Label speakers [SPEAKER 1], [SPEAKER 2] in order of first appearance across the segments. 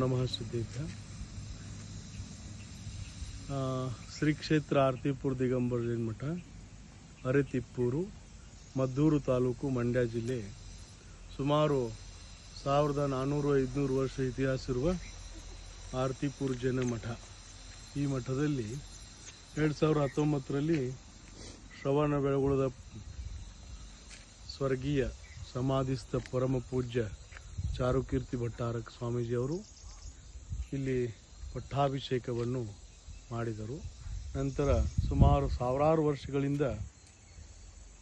[SPEAKER 1] ನಮಃ ಸಿದ್ದೇಭ್ಯ ಶ್ರೀ ಕ್ಷೇತ್ರ ಆರ್ತಿಪುರ ದಿಗಂಬರ ಜೈನ್ ಮಠ, ಅರೆತಿಪ್ಪೂರು, ಮದ್ದೂರು ತಾಲೂಕು, ಮಂಡ್ಯ ಜಿಲ್ಲೆ. ಸುಮಾರು ಸಾವಿರದ ನಾನ್ನೂರು ಐದುನೂರು ವರ್ಷ ಇತಿಹಾಸ ಇರುವ ಆರ್ತಿಪುರ ಜೈನ ಮಠ. ಈ ಮಠದಲ್ಲಿ ಎರಡು ಸಾವಿರದ ಹತ್ತೊಂಬತ್ತರಲ್ಲಿ ಶ್ರವಣ ಬೆಳಗುಳದ ಸ್ವರ್ಗೀಯ ಸಮಾಧಿಸ್ಥ ಪರಮ ಪೂಜ್ಯ ಚಾರುಕೀರ್ತಿ ಭಟ್ಟಾರಕ ಸ್ವಾಮೀಜಿಯವರು ಇಲ್ಲಿ ಪಟ್ಟಾಭಿಷೇಕವನ್ನು ಮಾಡಿದರು. ನಂತರ ಸುಮಾರು ಸಾವಿರಾರು ವರ್ಷಗಳಿಂದ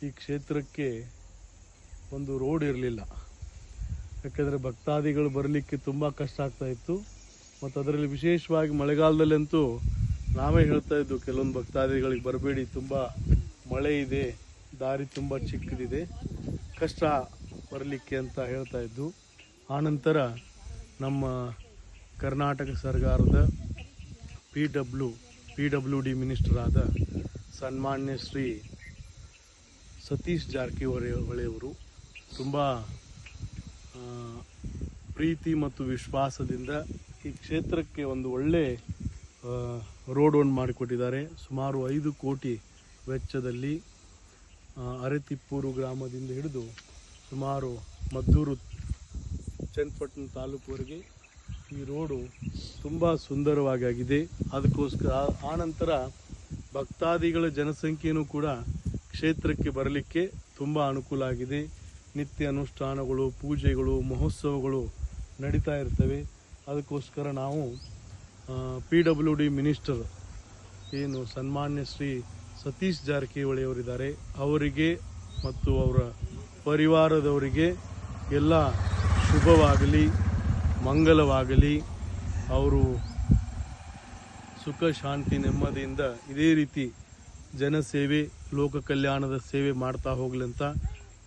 [SPEAKER 1] ಈ ಕ್ಷೇತ್ರಕ್ಕೆ ಒಂದು ರೋಡ್ ಇರಲಿಲ್ಲ. ಯಾಕೆಂದರೆ ಭಕ್ತಾದಿಗಳು ಬರಲಿಕ್ಕೆ ತುಂಬ ಕಷ್ಟ ಆಗ್ತಾ ಇತ್ತು. ಮತ್ತು ಅದರಲ್ಲಿ ವಿಶೇಷವಾಗಿ ಮಳೆಗಾಲದಲ್ಲಂತೂ ನಾವೇ ಹೇಳ್ತಾ ಇದ್ದು, ಕೆಲವೊಂದು ಭಕ್ತಾದಿಗಳಿಗೆ ಬರಬೇಡಿ, ತುಂಬ ಮಳೆ ಇದೆ, ದಾರಿ ತುಂಬ ಚಿಕ್ಕದಿದೆ, ಕಷ್ಟ ಬರಲಿಕ್ಕೆ ಅಂತ ಹೇಳ್ತಾ ಇದ್ದು. ಆನಂತರ ನಮ್ಮ ಕರ್ನಾಟಕ ಸರ್ಕಾರದ P W P W D minister ಆದ ಸನ್ಮಾನ್ಯ ಶ್ರೀ ಸತೀಶ್ ಜಾರಕಿಹೊಳಿ ಹೊಳೆಯವರು ತುಂಬ ಪ್ರೀತಿ ಮತ್ತು ವಿಶ್ವಾಸದಿಂದ ಈ ಕ್ಷೇತ್ರಕ್ಕೆ ಒಂದು ಒಳ್ಳೆ ರೋಡನ್ನು ಮಾಡಿಕೊಟ್ಟಿದ್ದಾರೆ. ಸುಮಾರು ಐದು ಕೋಟಿ ವೆಚ್ಚದಲ್ಲಿ ಅರೆತಿಪ್ಪೂರು ಗ್ರಾಮದಿಂದ ಹಿಡಿದು ಸುಮಾರು ಮದ್ದೂರು, ಚನ್ನಪಟ್ಟಣ ತಾಲೂಕುವರೆಗೆ ಈ ರೋಡು ತುಂಬ ಸುಂದರವಾಗಿದೆ ಅದಕ್ಕೋಸ್ಕರ ಆನಂತರ ಭಕ್ತಾದಿಗಳ ಜನಸಂಖ್ಯೆಯೂ ಕೂಡ ಕ್ಷೇತ್ರಕ್ಕೆ ಬರಲಿಕ್ಕೆ ತುಂಬ ಅನುಕೂಲ ಆಗಿದೆ. ನಿತ್ಯ ಅನುಷ್ಠಾನಗಳು, ಪೂಜೆಗಳು, ಮಹೋತ್ಸವಗಳು ನಡೀತಾ ಇರ್ತವೆ. ಅದಕ್ಕೋಸ್ಕರ ನಾವು ಪಿ ಡಬ್ಲ್ಯೂ ಡಿ ಮಿನಿಸ್ಟರ್ ಏನು ಸನ್ಮಾನ್ಯ ಶ್ರೀ ಸತೀಶ್ ಜಾರಕಿಹೊಳಿ ಅವರಿದ್ದಾರೆ ಅವರಿಗೆ ಮತ್ತು ಅವರ ಪರಿವಾರದವರಿಗೆ ಎಲ್ಲ ಶುಭವಾಗಲಿ. ಮಂಗಲವಾಗಲಿ, ಅವರು ಸುಖ, ಶಾಂತಿ, ನೆಮ್ಮದಿಯಿಂದ ಇದೇ ರೀತಿ ಜನಸೇವೆ, ಲೋಕ ಕಲ್ಯಾಣದ ಸೇವೆ ಮಾಡ್ತಾ ಅಂತ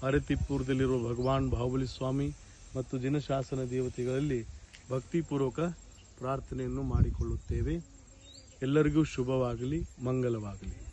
[SPEAKER 1] ಅರೆತಿಪ್ಪೂರದಲ್ಲಿರುವ ಭಗವಾನ್ ಬಾಹುಬಲಿ ಸ್ವಾಮಿ ಮತ್ತು ಜನಶಾಸನ ದೇವತೆಗಳಲ್ಲಿ ಭಕ್ತಿಪೂರ್ವಕ ಪ್ರಾರ್ಥನೆಯನ್ನು ಮಾಡಿಕೊಳ್ಳುತ್ತೇವೆ. ಎಲ್ಲರಿಗೂ ಶುಭವಾಗಲಿ, ಮಂಗಲವಾಗಲಿ.